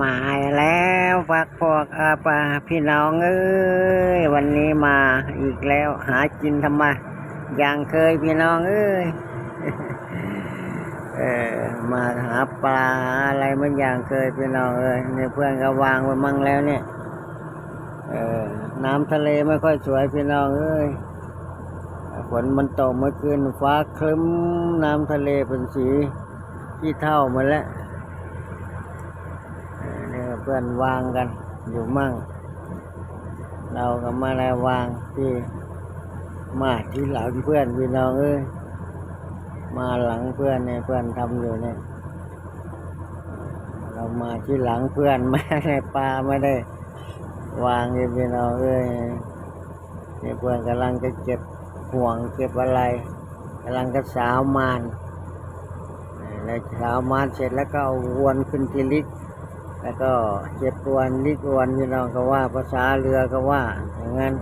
มาแล้วพักพวกอาปาพี่น้องเอ้ยวันนี้มาอีกแล้วหากินทำไมอย่างเคยพี่น้องเอ้ยเออมาหาปลาอะไรเหมันอย่างเคยพี่น้องเอ้ยเนี่ยเพื่อนก็วางไว้มั่งแล้วเนี่ยเออน้ำทะเลไม่ค่อยสวยพี่น้องเอ้ยฝนมันตกเมื่อคืนฟ้าครึ้มน้ำทะเลเป็นสีที่เท่ามดแล้ว เพื่อนวางกันอยู่มั่ง เราก็มาได้วางที่มาที่หลังเพื่อนพี่น้องเอ้ยมาหลังเพื่อนเนี่ยเพื่อนทำอยู่เนี่ยเรามาที่หลังเพื่อนไม่ได้ปลาไม่ได้ วางอยู่พี่น้องเอ้ยนี่เพื่อนกำลังจะเก็บห่วงเก็บอะไรกำลังจะสาวมานแล้วสาวมานเสร็จแล้วก็เอาวนขึ้นที่ลิก แล้วก็เจ็บอวนลิกวนพี่น้องก็ว่าภาษาเรือก็ว่าอย่างนั้น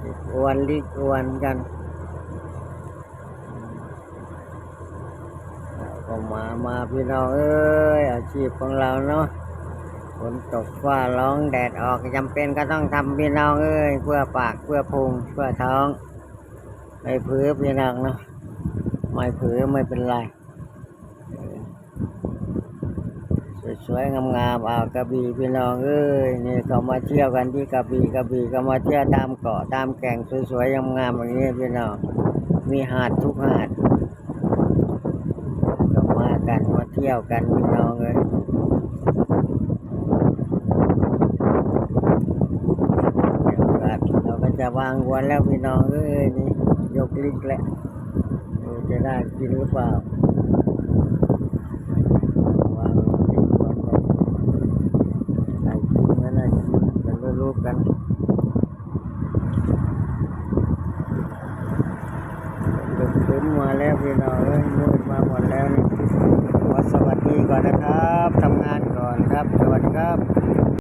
เจ็บอวนลิกอวนกันก็มามาพี่น้องเอ้ยอาชีพของเราเนาะฝนตกฟ้าร้องแดดออกจำเป็นก็ต้องทำพี่น้องเอ้ยเพื่อปากเพื่อพุงเพื่อท้อง ไม่เผือพี่น้องเนาะไม่เผือไม่เป็นไร สวยๆงามๆอ่าวกระบี่พี่น้องเอ้ยนี่เขามาเที่ยวกันที่กระบี่กระบี่ก็มาเที่ยวตามเกาะตามแก่งสวยๆงามๆอย่างนี้พี่น้องมีหาดทุกหาดก็มากันมาเที่ยวกันพี่น้องเลยเราก็จะวางวันแล้วพี่น้องเอ้ยนี่ยกลิกแล้วจะได้กินหรือเปล่า วางทิ้งก่อนไปใส่ถุงไว้เลยจะรู้ๆกัน ดึกขึ้นมาแล้วพี่น้องเอ้ยมืดมาหมดแล้วนี่ขอสวัสดีก่อนนะครับทำงานก่อนครับ สวัสดีครับ